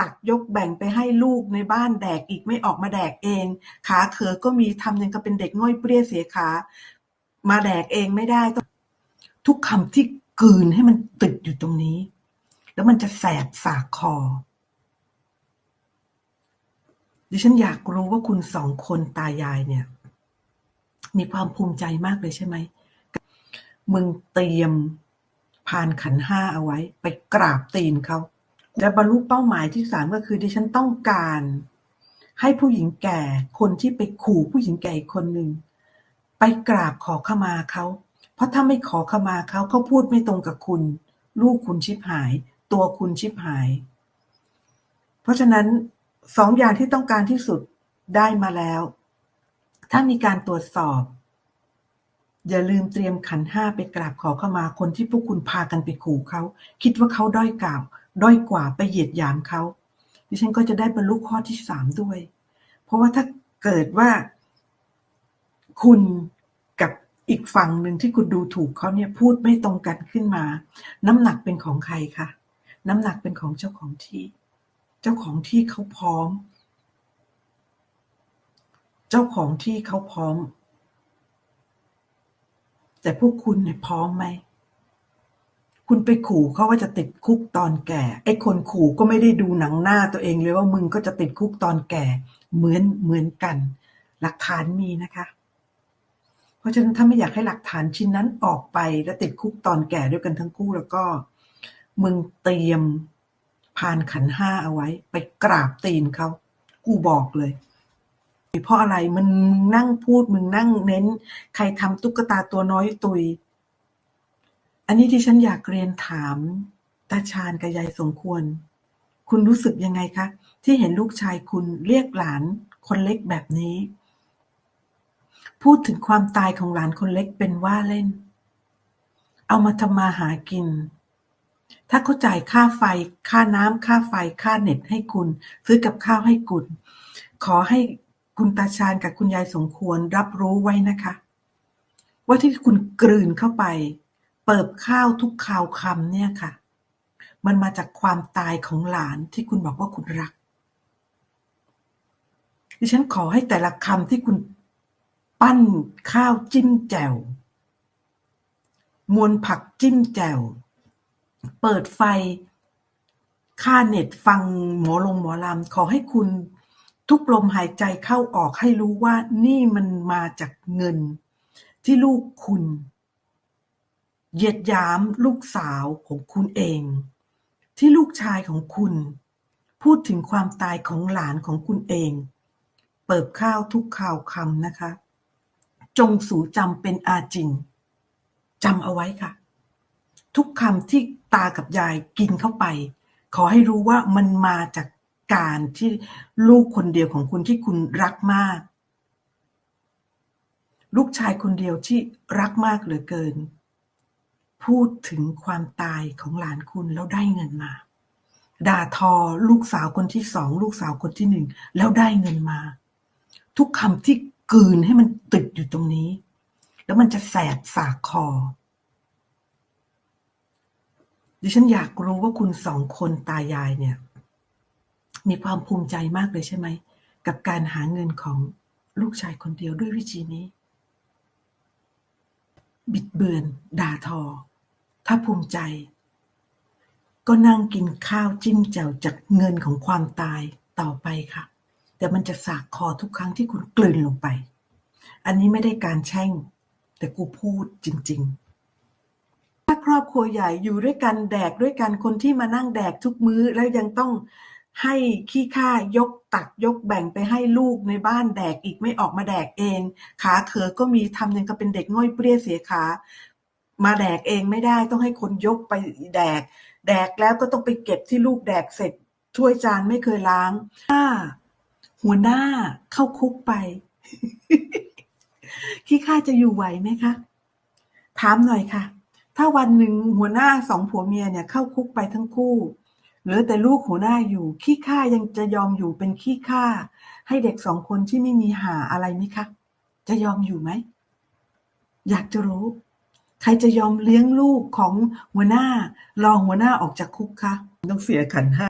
ตักยกแบ่งไปให้ลูกในบ้านแดกอีกไม่ออกมาแดกเอง ขาเขอก็มีทำยังกับเป็นเด็กง่อยเปรี้ยเสียขา มาแดกเองไม่ได้ ทุกคำที่กืนให้มันติดอยู่ตรงนี้ แล้วมันจะแสบสากคอ ดิฉันอยากรู้ว่าคุณสองคนตายายเนี่ย มีความภูมิใจมากเลยใช่ไหม มึงเตรียมพานขันห้าเอาไว้ ไปกราบตีนเขา และบรรลุเป้าหมายที่สามก็คือดิฉันต้องการให้ผู้หญิงแก่คนที่ไปขู่ผู้หญิงแก่อีกคนหนึ่ง ไปกราบขอขมาเขา เพราะถ้าไม่ขอขมาเขาเขาพูดไม่ตรงกับคุณ ลูกคุณชิบหาย ตัวคุณชิบหาย เพราะฉะนั้นสองอย่างที่ต้องการที่สุดได้มาแล้ว ถ้ามีการตรวจสอบ อย่าลืมเตรียมขันห้าไปกราบขอเข้ามาคนที่พวกคุณพากันไปขู่เขา คิดว่าเขาด้อยกล่าว ด้อยกว่าไปเหยียดหยามเขาดิฉันก็จะได้บรรลุข้อที่สามด้วย เพราะว่าถ้าเกิดว่าคุณกับอีกฝั่งหนึ่งที่คุณดูถูกเขาเนี่ยพูดไม่ตรงกันขึ้นมา น้ำหนักเป็นของใครคะน้ำหนักเป็นของเจ้าของที่ เจ้าของที่เขาพร้อม เจ้าของที่เขาพร้อม แต่พวกคุณเนี่ยพร้อมไหม คุณไปขู่เขาว่าจะติดคุกตอนแก่ ไอ้คนขู่ก็ไม่ได้ดูหนังหน้าตัวเองเลยว่ามึงก็จะติดคุกตอนแก่ เหมือนเหมือนกัน หลักฐานมีนะคะ เพราะฉะนั้นถ้าไม่อยากให้หลักฐานชิ้นนั้นออกไปและติดคุกตอนแก่ด้วยกันทั้งคู่แล้วก็ มึงเตรียมพานขันห้าเอาไว้ ไปกราบตีนเขากูบอกเลยเพราะอะไรมันมึงนั่งพูดมึงนั่งเน้น ใครทำตุ๊กตาตัวน้อยตุย อันนี้ที่ฉันอยากเรียนถามตาชาญกับยายสมควร คุณรู้สึกยังไงคะ ที่เห็นลูกชายคุณเรียกหลานคนเล็กแบบนี้ พูดถึงความตายของหลานคนเล็กเป็นว่าเล่น เอามาทำมาหากิน ถ้าเขาจ่ายค่าไฟ ค่าน้ำค่าไฟ ค่าเน็ตให้คุณ ซื้อกับข้าวให้คุณ ขอให้คุณตาชาญกับคุณยายสมควรรับรู้ไว้นะคะ ว่าที่คุณกลืนเข้าไป เปิบข้าวทุกข่าวคำเนี่ยค่ะ มันมาจากความตายของหลานที่คุณบอกว่าคุณรัก ดิฉันขอให้แต่ละคำที่คุณปั้นข้าวจิ้มแจ่ว มวลผักจิ้มแจ่ว เปิดไฟ ค่าเน็ตฟังหมอลงหมอลำขอให้คุณทุกลมหายใจเข้าออกให้รู้ว่านี่มันมาจากเงินที่ลูกคุณ เหยียดหยามลูกสาวของคุณเอง ที่ลูกชายของคุณ พูดถึงความตายของหลานของคุณเอง เปิบข้าวทุกข่าวคำนะคะ จงสู่จำเป็นอาจินจำเอาไว้ค่ะ ทุกคำที่ตากับยายกินเข้าไป ขอให้รู้ว่ามันมาจากการที่ลูกคนเดียวของคุณที่คุณรักมาก ลูกชายคนเดียวที่รักมากเหลือเกิน พูดถึงความตายของหลานคุณแล้วได้เงินมา ด่าทอลูกสาวคนที่สอง ลูกสาวคนที่หนึ่ง แล้วได้เงินมา ทุกคำที่กืนให้มันติดอยู่ตรงนี้ แล้วมันจะแสบสากคอ ดิฉันอยากรู้ว่าคุณสองคนตายายเนี่ย มีความภูมิใจมากเลยใช่ไหม กับการหาเงินของลูกชายคนเดียวด้วยวิธีนี้ บิดเบือน ด่าทอ ถ้าภูมิใจ ก็นั่งกินข้าวจิ้มแจ่วจากเงินของความตายต่อไปค่ะ แต่มันจะสากคอทุกครั้งที่คุณกลืนลงไป อันนี้ไม่ได้การแช่ง แต่กูพูดจริง ๆ ถ้าครอบครัวใหญ่อยู่ด้วยกันแดกด้วยกันคนที่มานั่งแดกทุกมื้อแล้วยังต้องให้ขี้ข้ายกตักยกแบ่งไปให้ลูกในบ้านแดกอีกไม่ออกมาแดกเอง ขาเขอก็มีทำยังกับเป็นเด็กง่อยเปรี้ยเสียขา มาแดกเองไม่ได้ต้องให้คนยกไปแดก แดกแล้วก็ต้องไปเก็บที่ลูกแดกเสร็จถ้วยจานไม่เคยล้างถ้าหัวหน้าเข้าคุกไป ขี้ข้าจะอยู่ไหวไหมคะ ถามหน่อยค่ะ ถ้าวันหนึ่งหัวหน้าสองผัวเมียเนี่ยเข้าคุกไปทั้งคู่เหลือแต่ลูกหัวหน้าอยู่ ขี้ข้ายังจะยอมอยู่เป็นขี้ข้าให้เด็กสองคนที่ไม่มีหาอะไรไหมคะ จะยอมอยู่ไหม อยากจะรู้ ใครจะยอมเลี้ยงลูกของหัวหน้ารอหัวหน้าออกจากคุกคะ ต้องเสียขันห้า